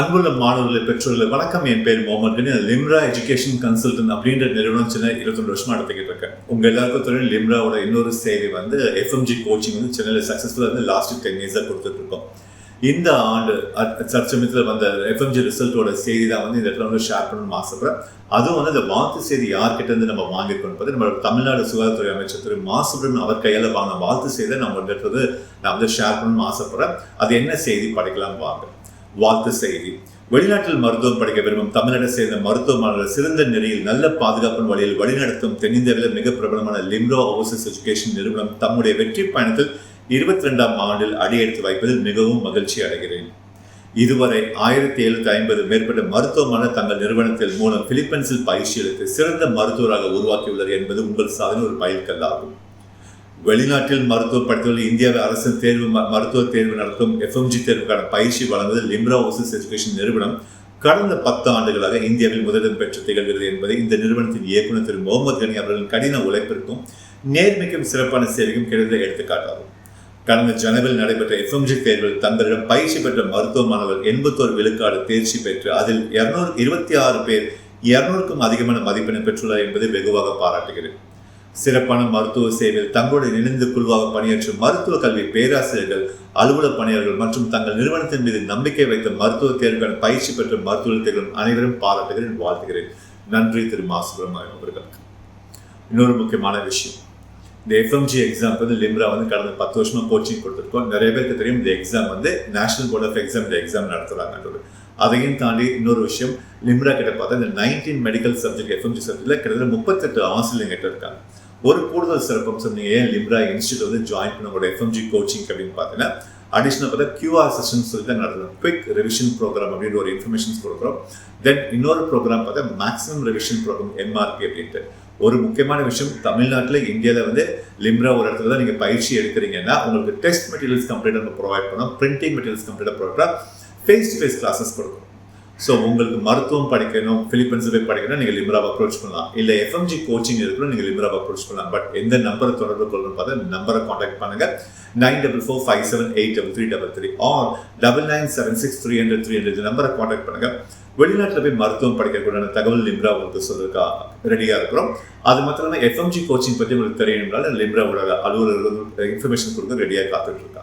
அன்புள்ள மாணவர்களை பெற்றோர்களை வணக்கம். என் பேர் முகமது கனி. லிம்ரா எஜுகேஷன் கன்சல்டன் அப்படின்ற நிறுவனம் சின்ன இருபத்தொன்று வருஷமா நடத்திக்கிட்டு இருக்கேன். உங்க எல்லாருக்கும் தெரியும் லிம்ராவோட இன்னொரு சேவை வந்து எஃப்எம்ஜி கோச்சிங் வந்து சென்னையில் சக்ஸஸ்ஃபுல்லாக வந்து லாஸ்ட் டென் இயர்ஸாக கொடுத்துட்டு இருக்கோம். இந்த ஆண்டு சர்ச்சமயத்தில் வந்த எஃப்எம்ஜி ரிசல்ட்டோட செய்தி தான் வந்து இந்த இடத்துல வந்து ஷேர் பண்ணணும்னு ஆசைப்படுறேன். அதுவும் வந்து இந்த வாழ்த்து செய்தி யார்கிட்ட இருந்து நம்ம வாங்கியிருக்கோம் பார்த்து நம்ம தமிழ்நாடு சுகாதாரத்துறை அமைச்சர் திரு மா சுப்ரமணியன் அவர் கையால் வாங்கின வாழ்த்து செய்தியை நம்ம இடத்துல நான் வந்து ஷேர் பண்ணணும்னு ஆசைப்படுறேன். அது என்ன செய்தி படைக்கலாம் வாங்க வாழ்த்து செய்தி. வெளிநாட்டில் மருத்துவம் படிக்க விரும்பும் தமிழ்நாட்டை சேர்ந்த மருத்துவமனர்கள் சிறந்த நிலையில் நல்ல பாதுகாப்பின் வழியில் வழிநடத்தும் தென்னிந்தியாவில் மிக பிரபலமான லிம்ரோ ஹவுசஸ் எஜுகேஷன் நிறுவனம் தம்முடைய வெற்றி பயணத்தில் இருபத்தி ரெண்டாம் ஆண்டில் அடியெடுத்து வைப்பதில் மிகவும் மகிழ்ச்சி அடைகிறேன். இதுவரை ஆயிரத்தி எழுநூத்தி ஐம்பது மேற்பட்ட மருத்துவமான தங்கள் நிறுவனத்தில் மூலம் பிலிப்பைன்ஸில் பயிற்சி அளித்து சிறந்த மருத்துவராக உருவாக்கியுள்ளது என்பது உங்கள் சாதனை ஒரு பயிர்கல்லாகும் வெளிநாட்டில் மருத்துவ படித்தவர்கள் இந்தியாவை அரசு தேர்வு ம- மருத்துவ தேர்வு நடத்தும் எஃப்எம்ஜி தேர்வுக்கான பயிற்சி வழங்குவது லிம்ரா ஓசஸ் எஜுகேஷன் நிறுவனம். கடந்த பத்து ஆண்டுகளாக இந்தியாவில் முதலிடம் பெற்று திகழ்கிறது என்பதை இந்த நிறுவனத்தின் இயக்குநர் திரு முகமது கனி அவர்களின் கடின உழைப்பிற்கும் நேர்மைக்கும் சிறப்பான சேவைக்கும் கிடைத்த எடுத்துக்காட்டாகும். கடந்த ஜனவரியில் நடைபெற்ற எஃப்எம்ஜி தேர்வில் தங்களிடம் பயிற்சி பெற்ற மருத்துவ மாணவர் எண்பத்தோரு விழுக்காடு தேர்ச்சி பெற்று அதில் இருநூறு இருபத்தி ஆறு பேர் இருநூறுக்கும் அதிகமான மதிப்பெண் பெற்றுள்ளார் என்பதை வெகுவாக பாராட்டுகிறேன். சிறப்பான மருத்துவ சேவையில் தங்களுடன் இணைந்து குழுவாக பணியாற்றும் மருத்துவ கல்வி பேராசிரியர்கள் அலுவலக பணியாளர்கள் மற்றும் தங்கள் நிறுவனத்தின் மீது நம்பிக்கை வைத்த மருத்துவ தேர்வுக்கான பயிற்சி பெற்ற மருத்துவ தேர்வு அனைவரும் பாராட்டுகிறேன் வாழ்த்துகிறேன். நன்றி திரு மா. சுப்பிரமணியம் அவர்களுக்கு. இன்னொரு முக்கியமான விஷயம். இந்த எஃப்எம்ஜி எக்ஸாம் வந்து லிம்ரா வந்து கடந்த பத்து வருஷமா கோச்சிங் கொடுத்துருக்கோம். நிறைய பேருக்கு தெரியும் இந்த எக்ஸாம் வந்து நேஷனல் போர்ட் ஆஃப் எக்ஸாம் இந்த எக்ஸாம் நடத்துறாங்கன்றது. அதையும் தாண்டி இன்னொரு விஷயம் லிம்ரா கிட்ட பார்த்தா இந்த நைன்டீன் மெடிக்கல் சப்ஜெக்ட் எஃப்எம்ஜி சப்ஜெக்ட்ல கிட்டத்தட்ட முப்பத்தெட்டு ஆசிரியர் கிட்ட இருக்காங்க. ஒரு கூடுதல் சிறப்பம்சம் நீங்க ஏன் லிம்ரா இன்ஸ்டியூட் வந்து ஜாயின் பண்ண உங்களோட எஃப்எம்ஜி கோச்சிங் அப்படின்னு பார்த்தீங்கன்னா அடிஷனல் பார்த்தா கியூஆர் செஷன் சொல்லி தான் நடத்துறோம் குவிக் ரிவிஷன் ப்ரோக்ராம் அப்படின்ற ஒரு இன்ஃபர்மேஷன்ஸ் கொடுக்குறோம். தென் இன்னொரு ப்ரோக்ராம் பார்த்தா மேக்ஸிமம் ரிவிஷன் ப்ரோக்ராம் எம்ஆர்பி அப்படின்ட்டு. ஒரு முக்கியமான விஷயம் தமிழ்நாட்டில் இந்தியாவில் வந்து லிம்ரா ஒரு இடத்துல தான் நீங்கள் பயிற்சி எடுக்கிறீங்கன்னா உங்களுக்கு டெஸ்ட் மெட்டீரியல்ஸ் கம்ப்ளீட்டாக நம்ம ப்ரொவைட் பண்ணோம் பிரிண்டிங் மெட்டீரியல்ஸ் கம்ப்ளீட்டாக provide face to face classes கொடுக்கும். ஸோ உங்களுக்கு மருத்துவம் படிக்கணும் பிலிப்பைன்ஸ் போய் படிக்கணும் நீங்கள் லிமராவை அப்ரோச் பண்ணலாம். இல்லை எஃப்எம்ஜி கோச்சிங் இருக்கணும் நீங்கள் லிமராவை அப்ரோச் பண்ணலாம். பட் எந்த நம்பரை தொடர்பு கொள்ளணும் பார்த்தா நம்பரை காண்டாக்ட் பண்ணுங்கள் nine double four five seven eight double three double three or double nine seven six three hundred three hundred நம்பரை காண்டாக்ட் பண்ணுங்கள் வெளிநாட்டில் போய் மருத்துவம் படிக்கக்கூடிய தகவல் லிம்ரா உங்களுக்கு சொல்லிருக்கா ரெடியாக இருக்கிறோம். அது மாத்திரம் எஃப்எம்ஜி கோச்சிங் பற்றி உங்களுக்கு தெரியணும்னால லிம்ராவோட அலுவலர்கள் இன்ஃபர்மேஷன் கொடுக்க ரெடியாக காத்துட்ருக்கா